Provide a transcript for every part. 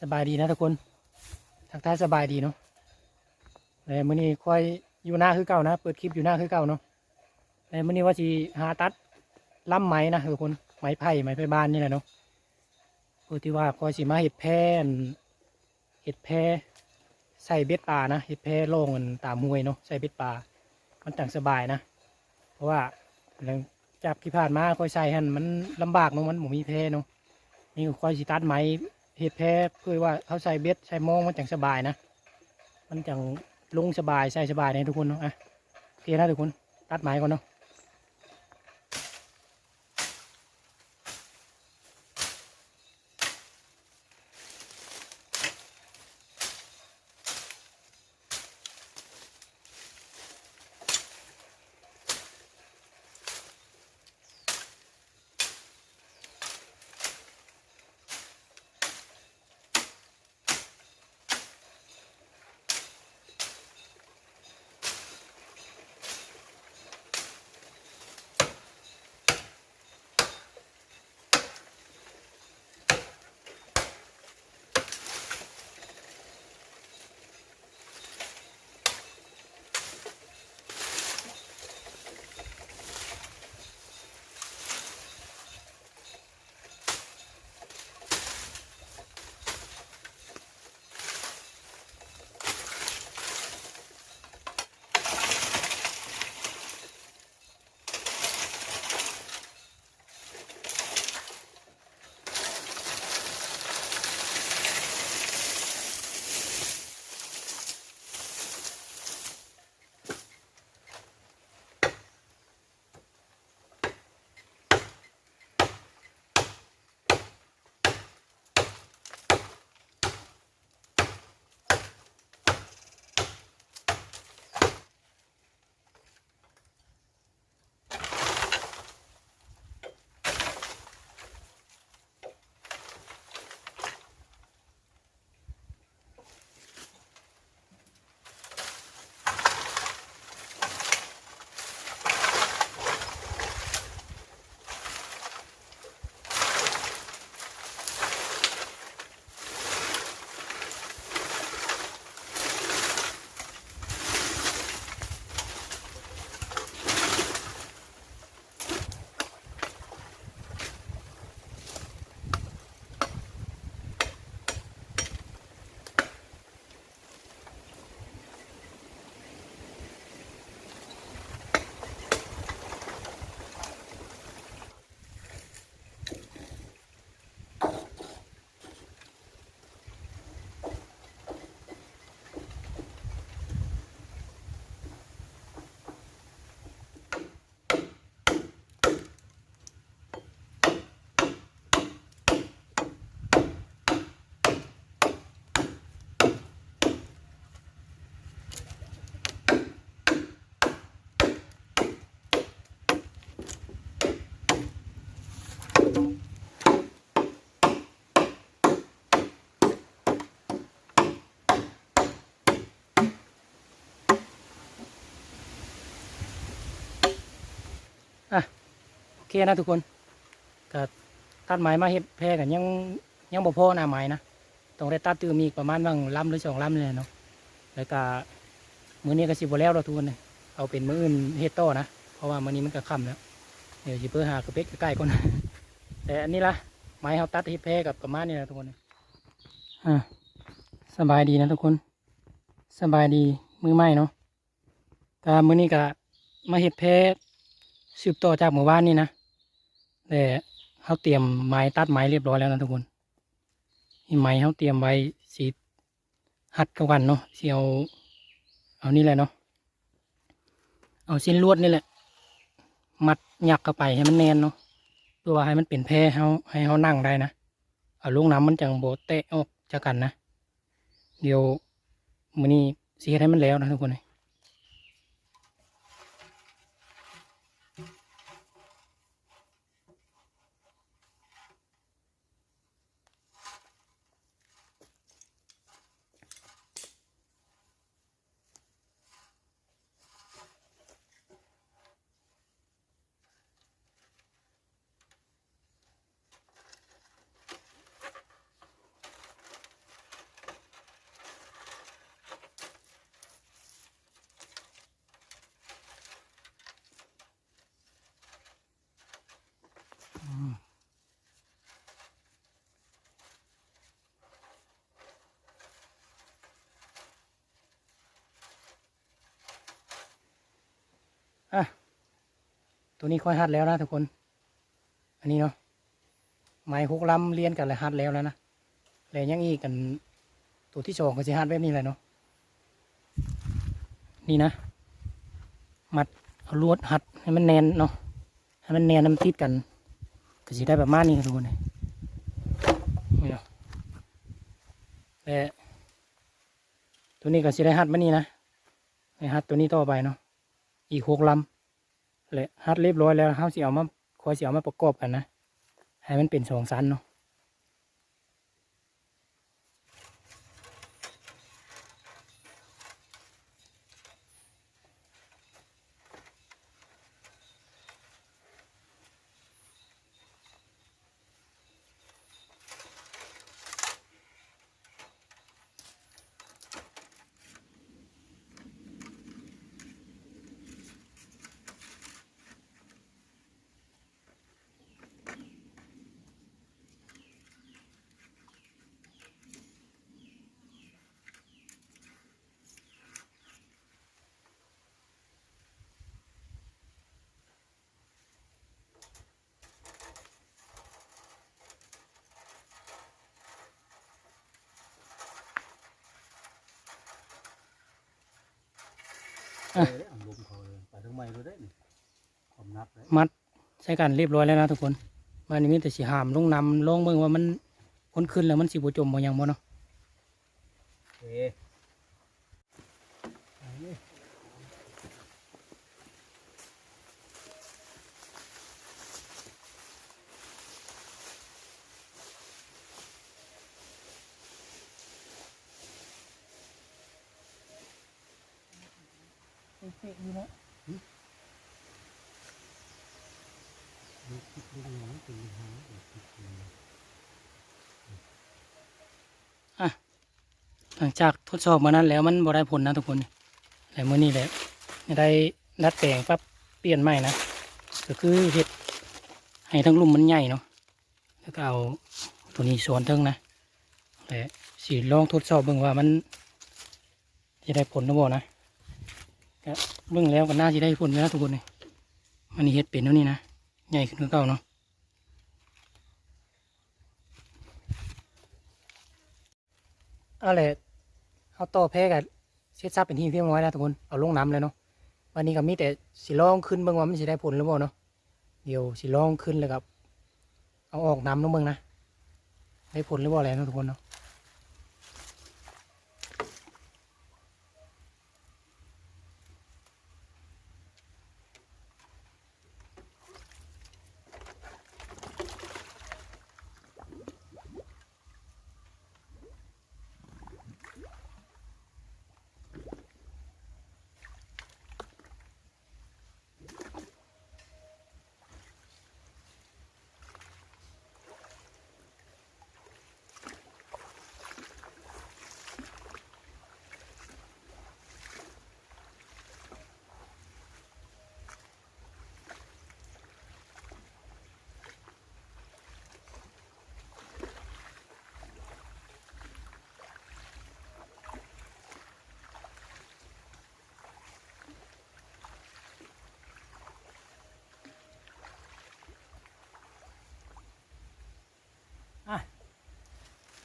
สบายดีนะทุกคนทักทายสบายดีเนาะแล้วมื้อนี้ค่อยอยู่หน้าคือเก่านะ เปิดคลิปอยู่หน้าคือเก่าเนาะแล้วมื้อนี้ว่าสิหาตัดล่ำไหมนะทุกคนไหมไผ่ไหมไผ่บ้านนี่แหละเนาะเพื่อที่ว่าค่อยสิมาเห็ดแพนเห็ดแพใส่เบ็ดปลานะเห็ดแพร่โล่งมันตามมวยเนาะใส่เบ็ดปลา มันต่างสบายนะ เพราะว่าหลังจากที่ผ่านมาค่อยใส่หันมันลำบากเนาะมันหมูมีแพร่เนาะนี่ค่อยสิตัดไหมเห็ดแพ้เพื่อว่าเขาใส่เบ็ดใส่มองมันจังสบายนะ มันจังลงสบายใส่สบายนะทุกคนเนาะอะโอเคนะทุกคนตัดไม้ก่อนเนาะ อะโอเคนะทุกคนก็ตัดไม้มาเห็ดแพร่กันยังยังบ่พอหน้าไม้นะต้องได้ตัดตือมีอีกประมาณบางลำหรือสองลำเลยเนาะแล้วก็มื้อนี้ก็สิบ่แล้วเราทุกคนเลยเอาเป็นมื้ออื่นเฮ็ดต่อนะเพราะว่ามื้อนี้มันก็ค่ำแล้วเดี๋ยวสิเพื่อหากระเป็ดใกล้ๆก่อนแต่อันนี้ละไม้เขาตัดเฮ็ดแพร่กับประมาณนี้นะทุกคนอ่าสบายดีนะทุกคน สบายดีมือใหม่เนาะก็มื้อนี้ก็มาเฮ็ดแพร่ สืบต่อจากหมู่บ้านนี่นะแต่เขาเตรียมไม้ตัดไม้เรียบร้อยแล้วนะทุกคนนี่ไม้เขาเตรียมไว้สีหัดกันเนาะเสีเอาเอานี่แหละเนาะเอาเส้นลวดนี่แหละ มัดหยักเข้าไปให้มันแน่นเนาะเพื่อว่าให้มันเป็นแพร่ให้เขาให้เขานั่งได้นะเอาลงน้ำมันจังโบเตะออกจากกันนะเดี๋ยวมือนี้เสีให้มันแล้วนะทุกคนเลย อะ ตัวนี้ค่อยหัดแล้วนะทุกคน อันนี้เนาะ ไม้หกลำเรียนกันเลยหัดแล้วแล้วนะแล้วยังอีกกัน ตัวที่สองก็จะหัดแบบนี้แหละเนาะ นี่นะ มัดเอาลวดหัดให้มันแน่นเนาะ ให้มันแน่นน้ำติดกัน ก็จะได้ประมาณนี้ทุกคนเลยนี่เนาะและตัวนี้ก็จะได้หัดมานี่นะให้หัดตัวนี้ต่อไปเนาะ อีกหกลำและฮัดเรียบร้อยแล้วเขาสิเอามาคอยสิเอามาประกอบกันนะ ให้มันเป็นสองสันเนาะ เลยไปทั้งไม่รู้ได้นี่ความนับเลยมัดใช้กันเรียบร้อยแล้วนะทุกคนมันนี้มีแต่สีหามลงนำลงเบิ่งว่ามันพ้นขึ้นแล้วมันสิบจมบ่หยังบ่เนาะเอ๊ะอัน นี้หลังจากทดสอบมานั้นแล้วมันบ่ได้ผลนะทุกคนแต่เมื่อนี้แหละได้ดัดแปลงปั๊บเปลี่ยนใหม่นะก็คือเห็ดให้ทั้งลุ่มมันใหญ่เนาะแล้วก็เอาตัวนี้สวนเทิงนะแต่สีลองทดสอบเบิ่งว่ามันจะได้ผลหรือเปล่านะก็เบิ่งแล้วก็น่าจะได้ผลอยู่นะทุกคนนี่มันนี่เห็ดเป็นแล้วนี่นะ ใหญ่ขึ้นกว่าเก่าเนาะเอาเลยเอาต่อแพ้กับเช็ดซับเป็นที่เรียบร้อยแล้วทุกคนเอาลงน้ำเลยเนาะวันนี้ก็มีแต่สิลองขึ้นเบิ่งว่ามันสิได้ผลหรือเปล่าเนาะเดี๋ยวสิลองขึ้นแล้วกับเอาออกน้ำลงเบิ่งนะได้ผลหรือเปล่าแล้วเนาะทุกคนเนาะ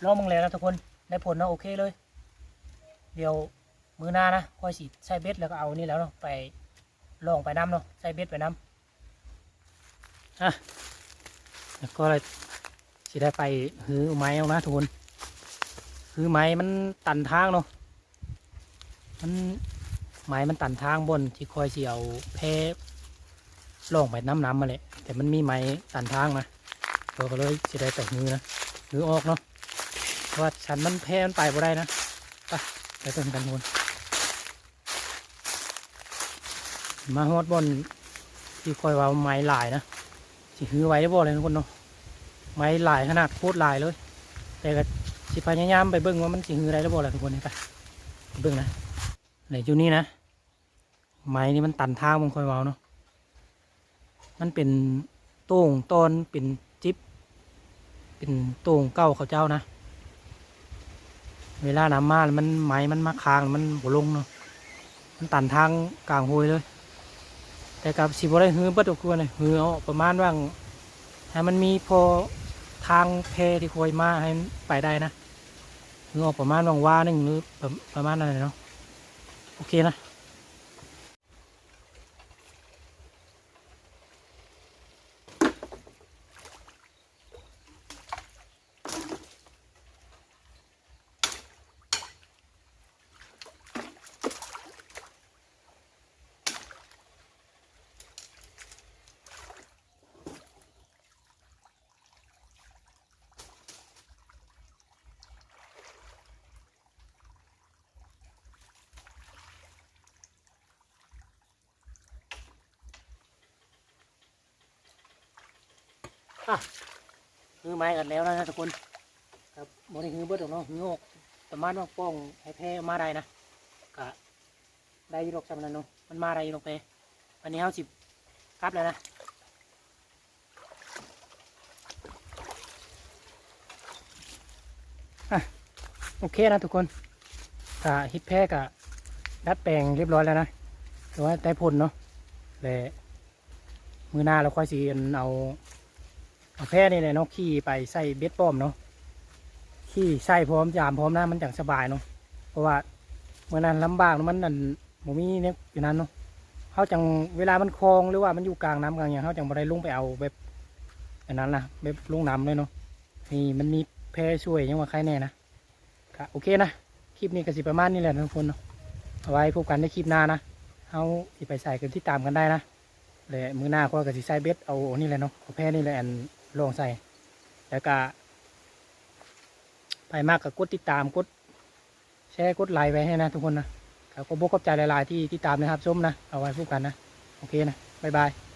ลองมึงแล้วนะทุกคนได้ผลเนาะโอเคเลย เดี๋ยวมือหน้านะค่อยสิใช้เบ็ดแล้วก็เอานี่แล้วเนาะไปลองไปน้ำเนาะใช้เบ็ดไปน้ำอะแล้วก็เลยสิได้ไปหือไม้เอานะทุกคนหือไม้มันตันทางเนาะมันไม้มันตันทางบนที่คอยเสียวแพลองไปน้ำน้ำมาเลยแต่มันมีไม้ตันทางนะเราก็เลยสิได้ไปหือนะหือออกเนาะ เพราะว่าฉันมันแพ้มันไปบ่ได้นะไปไปต้นกันทุนมาฮอดบอนที่คอยว่าไม้หลายนะสิฮือไว้ได้บ่เลยทุกคนเนาะไม้หลายขนาดโคตรหลายเลย แต่ก็สิพยายามไปเบิ่งว่ามันสิฮือได้หรือบ่ล่ะทุกคนนี่ไปไปเบิ่งนะไหนจุนี่นะไม้นี่มันตันทางมันคอยว้าเนาะมันเป็นโต้งตอนเป็นจิ๊บเป็นโต้งเก้าเขาเจ้านะ เวลาน้ำมามันไหมมันมาค้างมันบลงเนาะมันตันทางกลางห้วยเลย แต่กับสีบ่ได้ฮือบดทุกวนเลยฮือเอาประมาณว่าให้มันมีพอทางเพที่คอยมาให้ไปได้นะฮือออกประมาณว่างว่าหนึ่งหรือประประมาณนั้นเลยเนาะโอเคนะ อะฮือไม้กันแล้วนะทุกคนครับบริฮือเบิดออกเนาะฮือออกประมาณว่าป้องให้แพ้มาได้นะก็ได้ยุโรปจำนั้นเนาะมันมาได้ยุโรปไปวันนี้เขาสิบกลับแล้วนะโอเคนะทุกคนก็ฮิตแพ้กับดัดแปลงเรียบร้อยแล้วนะแต่ว่าได้ผลเนาะและมือหน้าเราค่อยสีเอา แพร่นี่แหละเนาะขี่ไปใส่เบ็ดป้อมเนาะขี่ใส่พร้อมยามพร้อมนะมันจังสบายเนาะเพราะว่าเมื่อนั้นลำบากเนาะมันนั่นหมูมีเนี่ยอยู่นั้นเนาะเขาจังเวลามันคลองหรือว่ามันอยู่กลางน้ำกลางอย่างเขาจังบ่ได้ลงไปเอาแบบอันนั้นนะแบบลงน้ำเลยเนาะนี่มันมีแพร่ช่วยยังว่าใครแน่นะก็โอเคนะคลิปนี้ก็สิประมาณนี้แหละทุกคนเนาะเอาไว้พบกันในคลิปหน้านะเขาสิไปใส่กันที่ตามกันได้นะและมือหน้าก็กระสิใส่เบ็ดเอาอันนี่แหละเนาะเอาแพร่นี่แหละอัน ลองใส่ แล้วก็ไปมากกับกดติดตามกดแชร์กดไลค์ไว้ให้นะทุกคนนะก็ขอบคุณขอบใจหลาย ๆ ที่ติดตามนะครับส้มนะ เอาไว้พูดกันนะ โอเคนะ บ๊ายบาย